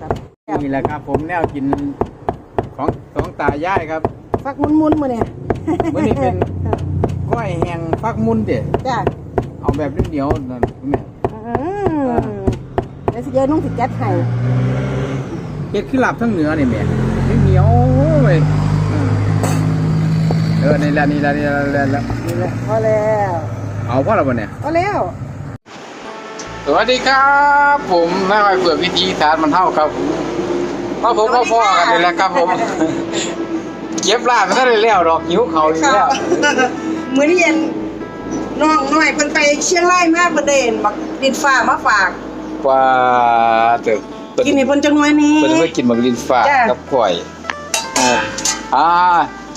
สับแซ่บนี่แหละครับ ผมแนวกินของสองตายายครับฟักมุนมุนๆมาเนี่ยมื้อนี้เป็นก้อยแห้งฟักมุนเด้จ้าเอาแบบเหนียวๆนั่นคุณแม่อืมเดี๋ยวสิเยนุ่งสิจัดให้เฮ็ดคือลาบทั้งเหนือนี่แม่เหนียวๆเว้ยอ่าเออนี่แหละนี่แหละนี่แหละนี่แหละนี่แหละพอแล้ว เอาพ่อเราบ่เนี่ยพอแล้ว สวัสดีครับ ผมนายไว้เปิดวิธีสารมันเท่าครับพ่อผมพ่อพ่อกันนี่แหละครับผม เก็บลาบไม่ได้แล้วดอกหิวเขาอยู่แล้วมื้อนี้เย็นน้องน้อยเพิ่นไปเชียงรายมาเพิ่นได้เห็นบักดินฟ้ามาฝากกว่าเตึกกินให้เพิ่นจังหน่อยนี้เพิ่นไปกินบักลินฟ้าจ้ะกับกล้วยอ่าอ่า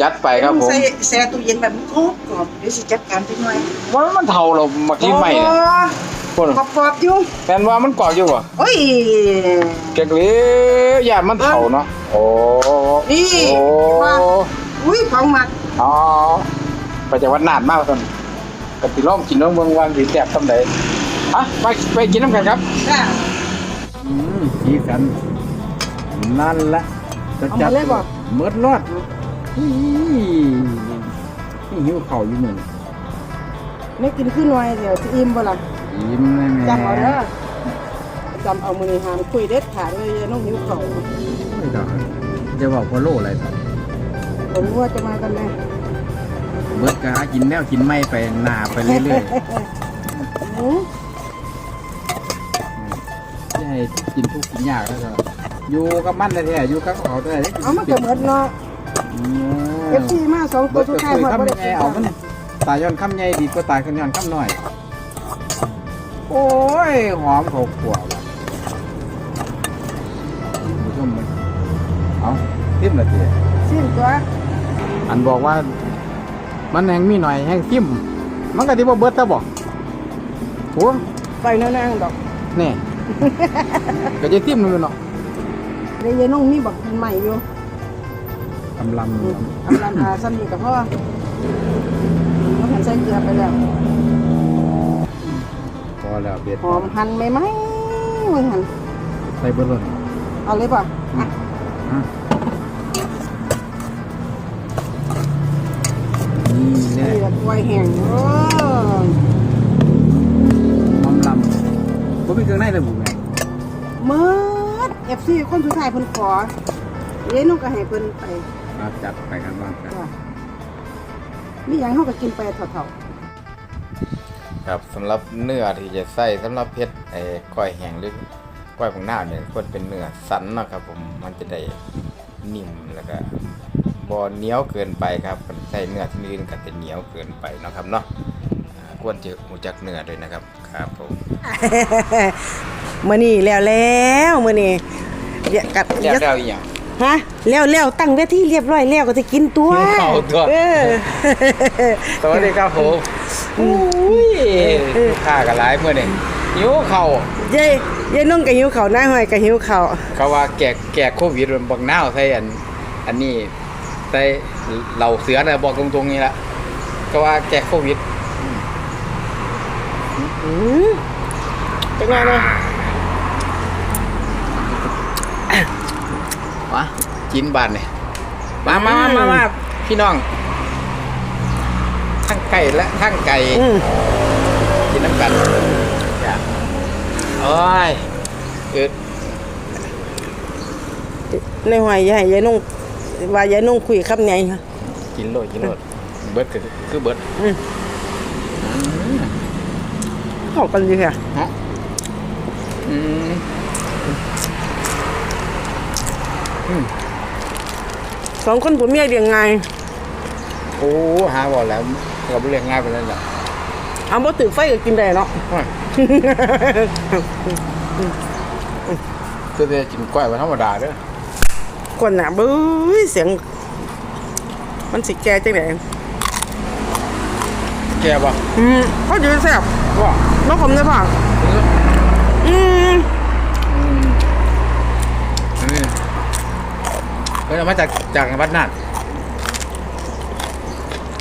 จัดไปครับผมใส่แช่ตู้เย็นแบบโคตรกรอบเดี๋ยวสิจัดการจังหน่อยว่ามันเท่าเราบักลินใหม่เนี่ย คนกรอบกรอบๆอยู่แม่นว่ามันกรอบอยู่บ่โอ้ยเก๊กเลยย่านมันเท่าเนาะโอ้นี่โอ้ว่า อุ้ยของหมักอ๋อไปจากวัดนานมากตอนกับติล่องกินน้องเมืองวันสีแสบทำไดอะไปไปกินน้ำกันครับ จ้าอืมสีสันนั่นละจะเอามาเลยบ่ เมิดรอดนี่นี่หิวเข่าวอยู่หนึ่งไม่กินขึ้นหน่อยเดี๋ยวสิอิ่มบ่ล่ะ ยิ้มเลยแม่จำเอาเด้อจำเอามื้อนี้หามคุยเด็ดขาดเลยน้องหิวข้าวไม่ได้จะบอกพอโลอะไรครับผมว่าจะมากันแม่เบิดกะหากินแนวกินไม่ไปหนาไปเรื่อยหือๆจะให้กินทุกกินยากแล้วก็อยู่กับมันแท้ๆอยู่กับเขาแท้ๆเอามันก็เหมือนเนาะอืมเอฟซีมาสองตัเบิวดทุก็กท้ายคุยหมดคำบ่ได้ใหญ่เอามันตายย้อนคำใหญ่ดีกว่าตายย้อนคำน้อย โอ้ย หอมเขาขวบว่ะผู้ชมมันเอาทิมละทีสิ้นตัวอันบอกว่า มันแห้งมีหน่อยแห้งทิมมันก็ที่ว่าเบิดถ้าบอกโอ้ไปนั่งๆดอกนี่ ก็จะทิมนู่นเนาะเดี๋ยวยายน้องมีบักกินใหม่อยู่กำลังทำรันหาซ้ำนี่กับพ่อน้องหันใส่เกลือไปแล้วพอ แล้วเบ็ดหอมหั่นไหมๆมึงหั่นใส่เบิดเลยเอาเลยป่ะอะอะนี่แหละนี่แบบกล้วยแห้งโอ้หอมลำก็มีเครื่องในเลยบุ๋มแม่เมื่อเอฟซีคนสุดท้ายเพิ่นขอเย้น้องก็ให้เพิ่นไปอะจัดไปกันบ้างครับจ้ะมีหยังเฮาก็กินไปเท่า ครับสำหรับเนื้อที่จะใส่สำหรับเพชรไอ้ก้อยแห้งหรือก้อยผงหน้าเนี่ยควรเป็นเนื้อสันเนาะครับผมมันจะได้นิ่มแล้วก็บ่เหนียวเกินไปครับมันใส่เนื้อที่อื่นก็จะเหนียวเกินไปเนาะครับเนาะอ่าควรจะรู้จักเนื้อด้วยนะครับครับผมๆมื้อนี้แล้วแล้วมื้อนี้เดี๋ยวกัดเรียกได้อีหยัง ฮะแล้วแล้วตั้งเวทีเรียบร้อยแล้วก็จะกินตัวกินข้าวตัวเออ สวัสดีครับผมอุ้ยลูกค้าก็หลายมื้อนี่หิวข้าวเย้เย้นุ่งก็หิวข้าวหน้าห้อยก็หิวข้าวเขาว่าแก่แก่โควิดมันบักนาวใส่อัน อันนี้ใส่เหล่าเสือนะบอกตรงๆนี่ละก็ว่าแก่โควิดอืมเป็นไงนะ วะกินบานเนี่ยมามามามามาพี่น้อง ทั้งไก่และทั้งไก่อืมกินน้ำกันจ้ะโอ้ยอึดในห้อยยายยายนุ่งว่ายายนุ่งคุยคำไหนคะกินโลดกินโลดเบิดคือคือเบิดเข้ากันดีค่ะฮะอืม สองคนผัวเมียเลี้ยงไงโอ้หาบอกแล้วเราเรียกง่ายไปแล้วแหละเอาบ่ถือไฟก็กินได้เนาะโอ้ยคือจะกินกล้วยวันธรรมดาเด้อคนน่ะบื้อเสียง มันสิแก่จังได๋แกบ่อืมเขาจะแซ่บว่าน้องผมได้ป่ะอืม อืมอันนี้ เฮ้ยเอามาจากจากวัดนาด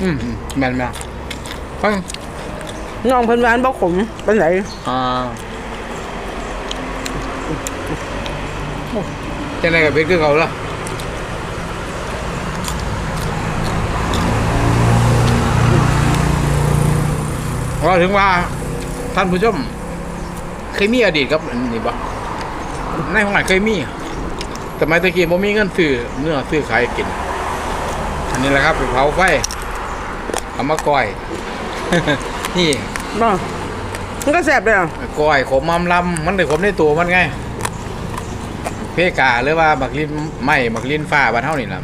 อืมอืมแม่นแม่นฟังน้องเพิ่นหวานบ่ขมเป็นไหนอ่าจังไดกับเพชรคือเขาล่ะพอถึงว่าท่านผู้ชม เคยมีอดีตครับอันนี้บ่ในห้องไหนเคยมี สมัยตะกี้ผมมีเงินซื้อเนื้อซื้อขายกิน อันนี้แหละครับไปเผาไฟเอามาก้อย นี่บ่มันก็แซ่บเลยอะก้อยขมมำลำมันได้ขมในตัวมันไง เพกาหรือว่าบักลิ้นไหมบักลิ้นฟ้าบ้านเท่านี่ล่ะ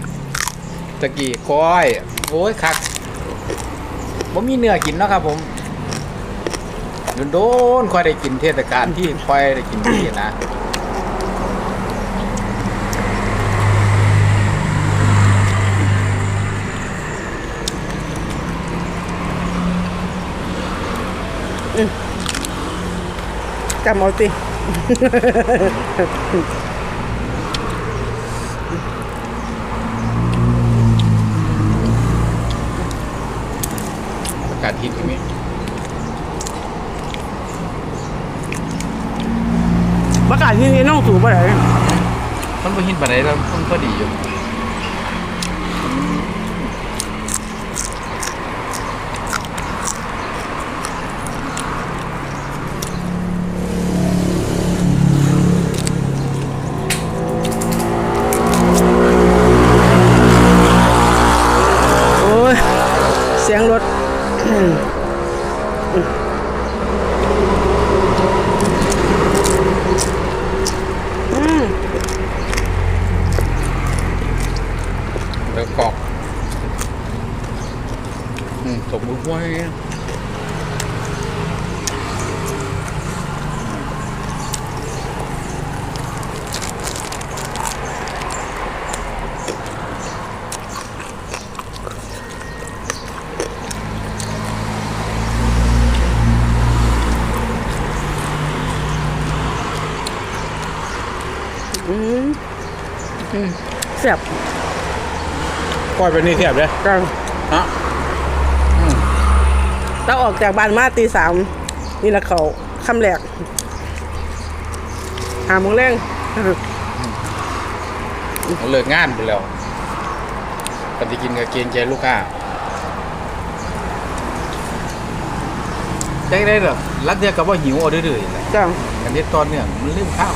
ตะกี้ก้อย โอ้ยคักผมมีเนื้อกินเนาะครับผมโดนๆค่อยได้กินเทศกาลที่ค่อยได้กินที่นะ จำเอาสิอากาศทิตอย่างนี้ประกาศที่นี่น้องสูบบ่ได้มันบ่หินปานใดแล้วมันพอดีอยู่ โอ้ย เสียงรถ อืม อืม แล้วกรอกอืมสมมุติว่าอย่างเงี้ย อืมแซ่บก้อยเป็นนี่เทียบเลยจังฮะเราออกจากบ้านมาตีสามนี่ละเขาคำแรกหาโมงแรงเลิกงานไปแล้วปฏิกินกับเกรงใจลูกค้าได้ได้เหรอรักเดียวกับว่าหิวเอาเรื่อยๆแหละจัง อันนี้ตอนเนี่ยมันลืมข้าว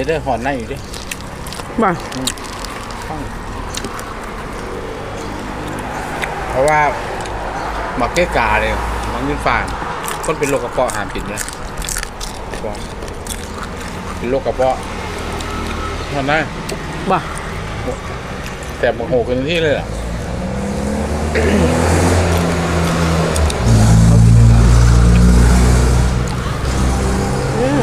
เลยเด้อหอนในอยู่ดิบ่เพราะว่าหมักเก้กาเลยมันยืนฟานคนเป็นโรคกระเพาะหามกินนะบอกเป็นโรคกระเพาะทำได้บ่แต่บางโหกันที่เลยอะ อืม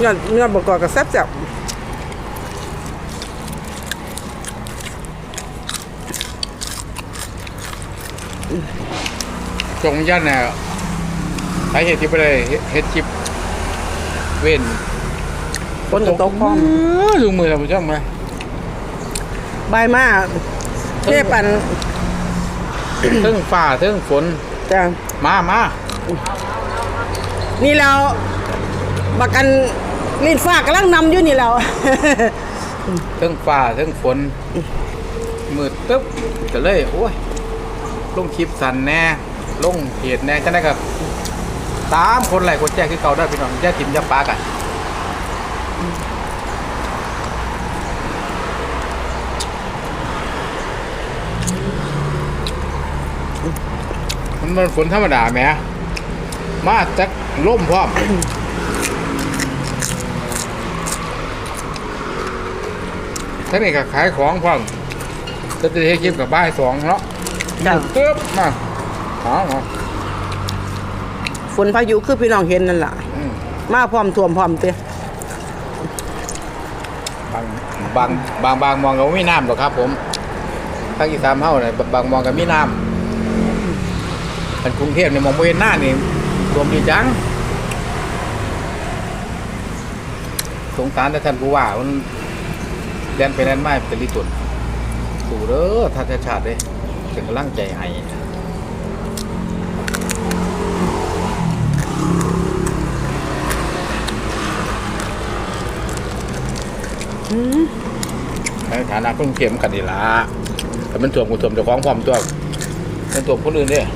เนื้อเนื้อประกอบกับแซ่บจับจงยันเนี่ยสาเหตุที่ไปเลยเฮ็ดจิบเว้นคนกับโต๊ะพร้อมดูมือเราผู้ชมไหมใบายมาเทปันเทิงฟ้าเทิงฝนจ้ะมามานี่เราบักกัน ลิ้นฟ้ากำลังนำอยู่นี่เราเทิงฟ้าเทิงฝนมืดตึ๊บก็เลยโอ้ยลงคลิปสันแน่ลงเพจแน่จะได้กับตามคนไหลคนแจ้คือเก่าได้พี่น้องแจ้ทิมยาปากันมันมันฝนธรรมดาแหมมาจากล่มพร้อม ท่านนี่ก็ขายของพร้อมจะจะเฮ็ดคลิปกับบ้ายสองเนาะจ้ะปึ๊บมาอ๋ออ๋อฝนพายุคือพี่น้องเห็นนั่นล่ะ อืมมาพร้อมท่วมพร้อมเตะบางบางบางบางมองก็ไม่มีน้ำหรอกครับผมทางอีสานเฮาเนี่ยบางมองก็มีน้ำอันกรุงเทพเนี่ยมองไม่เห็นหน้านี่รวมดีจัง สงสารแต่ท่านผู้ว่ามัน แดนไปแดนมาเป็นลิตุนสู่เด้อท่านชาติเลยเป็นกำลังใจให้ในฐานะคนเข็มกันดีละแต่มันถ่วมกูถ่วมเจ้าของพร้อมตัวมันถ่วมคนอื่นเนี่ย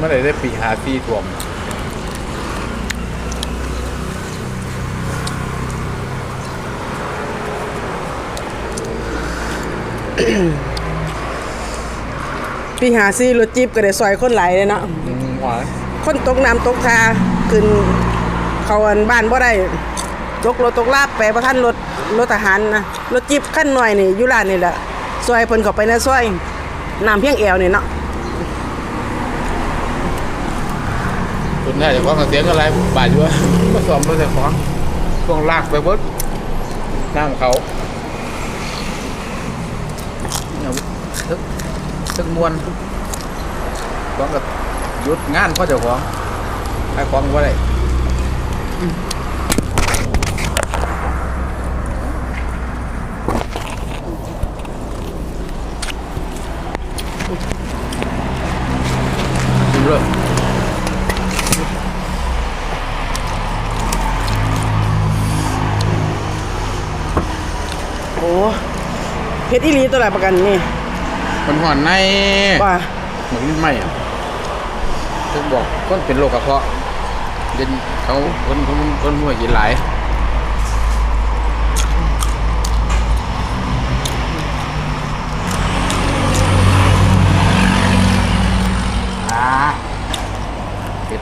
เห็นเมื่อไหร่ได้ปีหาซีถ่วมพี่หาซี่รถจิ๊บก็ได้ซอยคนหลายเลยเนาะอืมหวานคนตกน้ำตกทาขึ้นเขาอันบ้านบ่ได้ตกรถตกลาบไปประทันรถรถทหารนะรถจิ๊บขั้นหน่อยนี่อยู่ร้านนี่แหละซอยเพิ่นเข้าไปในซอยน้ำเพียงแอวนี่เนาะ คุณแน่จ้าของเสียงอะไรบาดอยู่วะก็สอบมรถเจ้าของช่วงลากไปเบดน้ำเขาทึกทึกมวนของกับยุดงานเพราะเจ้าของใครของว่าได้ดูเลย โอ้ เพชรอีหลีตัวไหนประกันนี่มันหอนในว่าเหมือนไม่อะถึงบอกคนเป็นโรคกระเพาะเดินเขาคนคนคนหัวกินหลายอ่าเผ็ด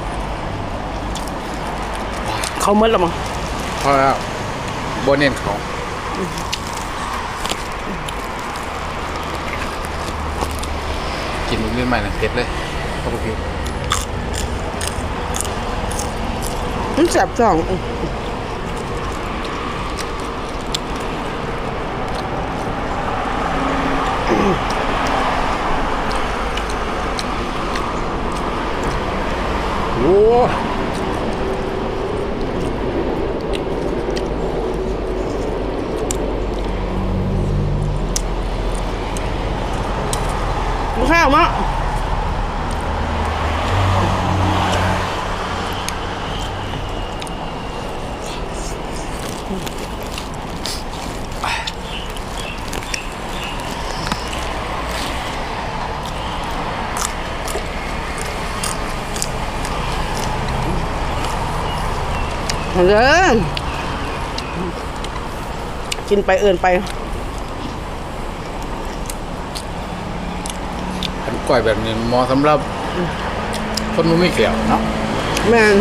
เขาเมดแล้วมั้งพอแล้วโบเน้นเขา กินนิดใหม่นะเผ็ดเลยเข้าไปกินมันแสบท้องโอ้ เอาเด้อกินไปเอินไปอันก้อยแบบนี้เหมาะสำหรับ คนมันไม่เกี่ยวเนาะแม่น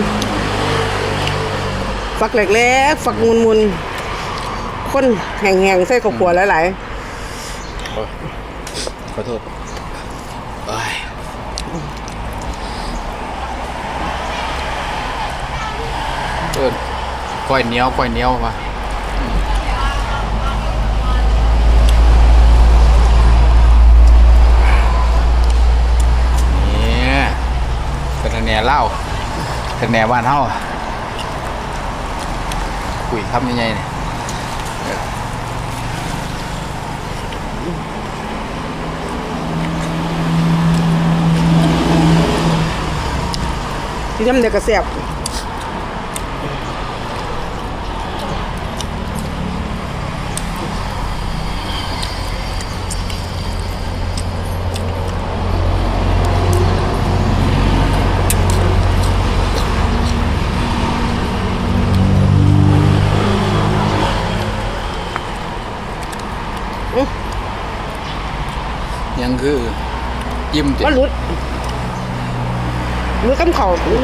ฝักเล็กๆฝักมุนมุนๆคนแห้งๆใส่ข้าวขัวหลายโอ้ยขอโทษโอ้ยเอิน ก้อยเหนียวก้อยเหนียวมาเนี่ยเป็นคะแนนเหล้าคะแนนบ้านเฮาคุยคำยังไงเนี่ยที่ทำเด็กกระเสียบ ยังคือ ยิ้มจิ มันหลุดหลุดกำเขาอู้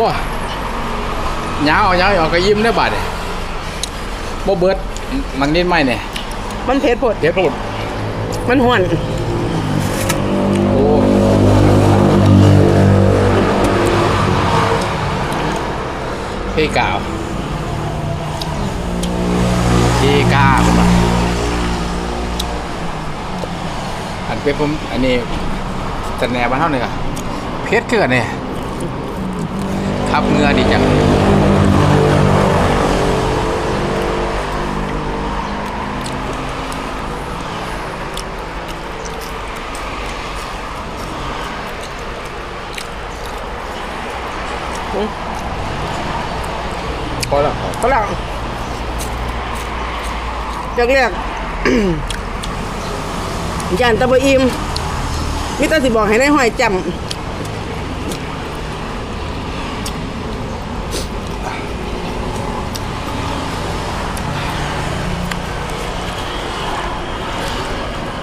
อ้ยาวเอายาวเอาก็ยิ้มได้บาดเนี่ยบ่เบิดมังนิดไหมเนี่ยมันเผ็ดโพดเดี๋ยวพูดมันห้วนโอ้พี่กาวพี่กาผมอะอันเป็นผมอันนี้จะแนวบ้านเท่าไหร่อะเพชรเกิดเนี่ย ครับเงือดีจังพอแล้วฝรั่งจากแรกย่านตะบอิมมิตรสิบอกให้นายห้อยจำ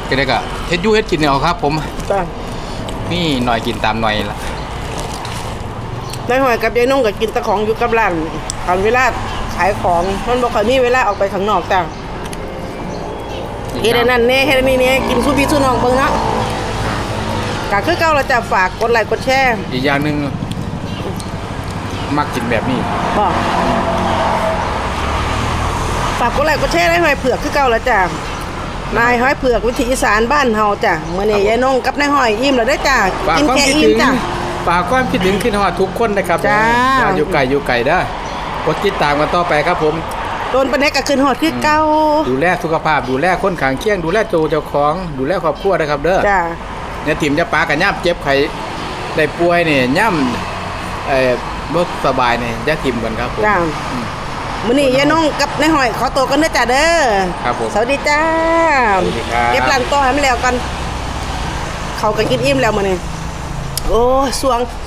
ก็ได้ก็เฮ็ดอยูเฮ็ดกินเนี่ยเอาครับ ผมำจ้ะนี่หน่อยกินตามหน่อยละนายห้อยกับยายนุ่งก็กินแตะของอยู่กับร้านตอนเวลาขายของมันบอกค่อยมีเวลาออกไปข้างนอกจ้ะเฮ็ดอันนั่นแน่เฮ็ดอันนี้แน่กินสู้พี่สู้น้องเบิ่งเนาะก็คือเก่าเราจะฝากกดไลค์กดแชร์อีกอย่างหนึ่งมักกินแบบนี้บอกฝากกดไลค์กดแชร์ได้ห้อยเผือกคือเก่าแล้วจ้ะ นายห้อยเผือกวิถีอีสานบ้านเฮาจ้ะมื้อนี้ยายนงกับนายห้อยอิ่มแล้วเด้อจ้ะฝากกินความแค่คิดอิ่ถึมงจ้ะ ฝากความคิดถึงขึ้นฮอดทุกคนนะครับจ้า อย่อยู่ไก่อยู่ไก่ได้อกดติดตามกันต่อไปครับผม โดนปานใดก็ขึ้นฮอดคือเก่าดูแลสุขภาพดูแลคนขางเคียง ดูแลโจเจ้าของ ดูแลครอบครัวนะครับ เด้อจ้ะเนี่ยถิ่มจะปากันย่ำเจ็บไข้ได้ป่วยเนี่ยย่ำเอ่อบ่สบายเนี่ยจะถิ่มกันครับผม จ้ะอืม มื้อนี้ยายนงกับนายห้อยขอตัวกันเด้อจ้ะเด้อครับผมสวัสดีจ้าสวัสดีครับ เก็บหลังต่อให้มันแล้วกัน เขาก็กินอิ่มแล้วมื้อนี้โอ้ยสวงค